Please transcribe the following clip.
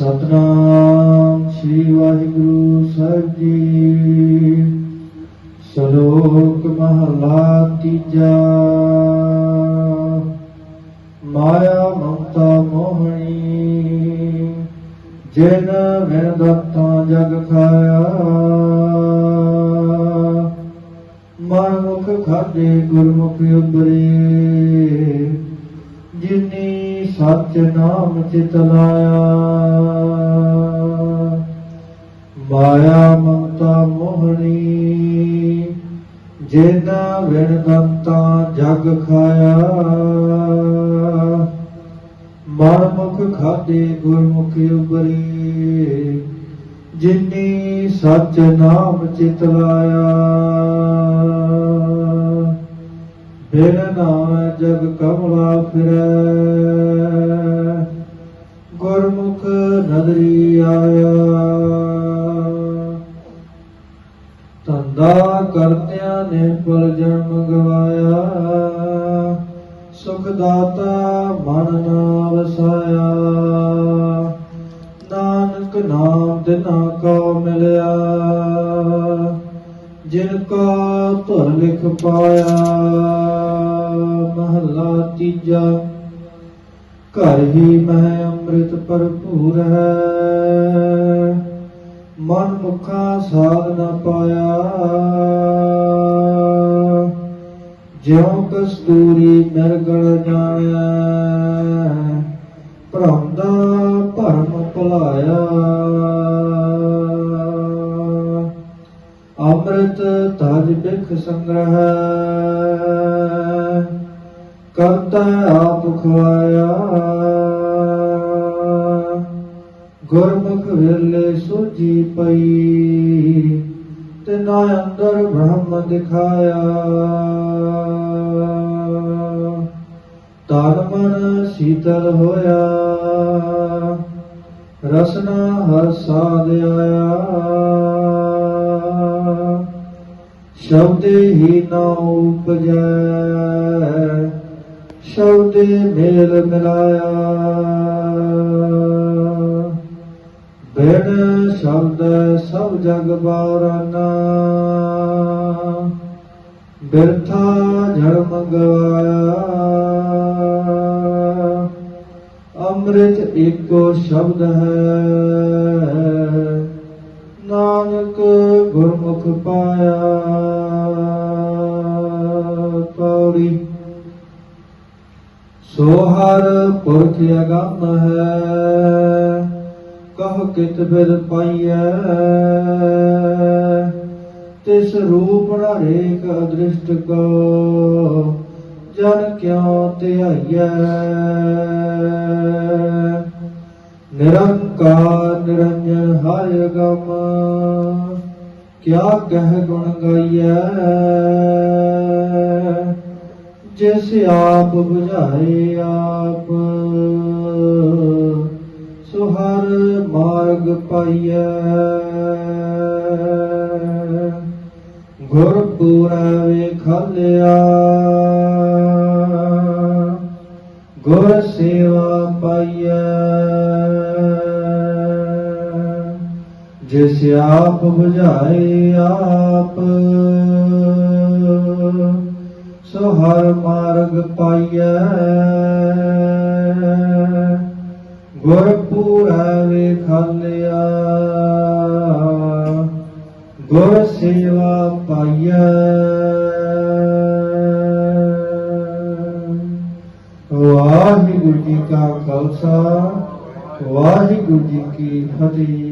ਸਤਨਾਮ ਸ੍ਰੀ ਵਾਹਿਗੁਰੂ ਸਾਹਿਬ ਜੀ। ਸ਼ਲੋਕ ਮਹਲਾ ਤੀਜਾ। ਮਾਇਆ ਮਮਤਾ ਮੋਹਣੀ, ਜਿਨ ਵਿਣ ਦਤਾਂ ਜਗ ਖਾਇਆ। ਮਨ ਮੁਖ ਖਾਦੇ ਗੁਰਮੁਖ ਉਬਰੇ ਜਿਨੀ ਸਚ ਨਾਮ ਚਿਤ ਲਾਇਆ। ਮਾਇਆ ਮਮਤਾ ਮੋਹਣੀ ਜਿਨਾ ਵਿਣ ਦੰਤਾ ਜਗ ਖਾਇਆ। ਮਨ ਮੁਖ ਖਾਦੇ ਗੁਰਮੁਖ ਉਬਰੇ, ਜਿਨੀ ਸਚ ਨਾਮ ਚਿਤ ਲਾਇਆ। ਬਿਨ ਨਾਮ ਜਗ ਕਮਲਾ ਫਿਰੈ। ਨਦਰੀ ਆਇਆ। ਤੰਦਾ ਕਰਤਿਆਂ ਨੇ ਪਲ ਜਨਮ ਗਵਾਇਆ ਸੁਖ ਦਾਤਾ ਮਨ ਨਾ ਵਸਾਇਆ ਨਾਨਕ ਨਾਮ ਦਿਨਾ ਕੋ ਮਿਲਿਆ। ਜਿਨ ਕਾ ਧੁਰ ਲਿਖ ਪਾਇਆ। ਮਹਲਾ ਤੀਜਾ ਘਰ ਹੀ ਮੈਂ ਅੰਮ੍ਰਿਤ ਭਰਪੂਰ ਹੈ। ਮਨ ਮੁਖਾ ਸਾਧ ਨਾ ਪਾਇਆ। ਜਿਉ ਕਸਤੂਰੀ ਨਿਰਗਲ ਜਾਣਿਆ ਭ੍ਰਮ ਦਾ ਭਰਮ ਭੁਲਾਇਆ। ਅੰਮ੍ਰਿਤ ਤਜ ਬਿਖ ਸੰਗ੍ਰਹ। ਕਰਤਾ ਆਪ ਖਵਾਇਆ। ਗੁਰਮੁਖ ਵੇਲੇ ਸੁਜੀ ਪਈ ਤੇ ਨਾ ਅੰਦਰ ਬ੍ਰਹਮ ਦਿਖਾਇਆ। ਤਨ ਮਨ ਸੀਤਲ ਹੋਇਆ, ਰਸਨਾ ਹਰ ਸਾਧ ਆਇਆ। ਸ਼ਬਦੇ ਹੀ ਨਾ ਉਪਜੈ। ਸ਼ਬਦੇ ਮੇਲ ਮਿਲਾਇਆ। ਬਿਨ ਸ਼ਬਦ ਸਭ ਜਗ ਬਾਰਾਨਾ ਬਿਰਥਾ ਜਨਮ ਗਵਾਇਆ ਅੰਮ੍ਰਿਤ ਏਕੋ ਸ਼ਬਦ ਹੈ। ਨਾਨਕ ਗੁਰਮੁਖ ਪਾਇਆ। ਹਰ ਪੁਰਖ ਅਗੰਮ ਹੈ, ਕਹ ਕਿਤ ਬਿਦ ਪਾਈਐ। ਤਿਸ ਰੂਪ ਹਰੇਕ ਅਦ੍ਰਿਸ਼ਟ ਕੋ, ਜਨ ਕਿਉ ਧਿਆਈਐ। ਨਿਰੰਕਾਰ ਨਿਰੰਜਨ ਹਰਿ ਗਮ ਕਿਆ ਕਹਿ ਗੁਣ ਗਾਈਐ। ਜਿਸ ਆਪ 부ਝਾਏ ਆਪ। ਸੋ ਹਰ ਮਾਰਗ ਪਾਈਐ। ਗੁਰ ਪੂਰਾ ਵੇਖਲਿਆ। ਗੁਰ ਸੇਵਾ ਪਾਈਐ। ਜਿਸ ਆਪ 부ਝਾਏ ਆਪ। ਸੋ ਹਰ ਮਾਰਗ ਪਾਈਐ। ਗੁਰ ਪੂਰਾ ਵੇਖਲਿਆ। ਗੁਰ ਸੇਵਾ ਪਾਈਐ। ਵਾਹਿਗੁਰੂ ਜੀ ਕਾ ਖਾਲਸਾ, ਵਾਹਿਗੁਰੂ ਜੀ ਕੀ ਫਤਿਹ।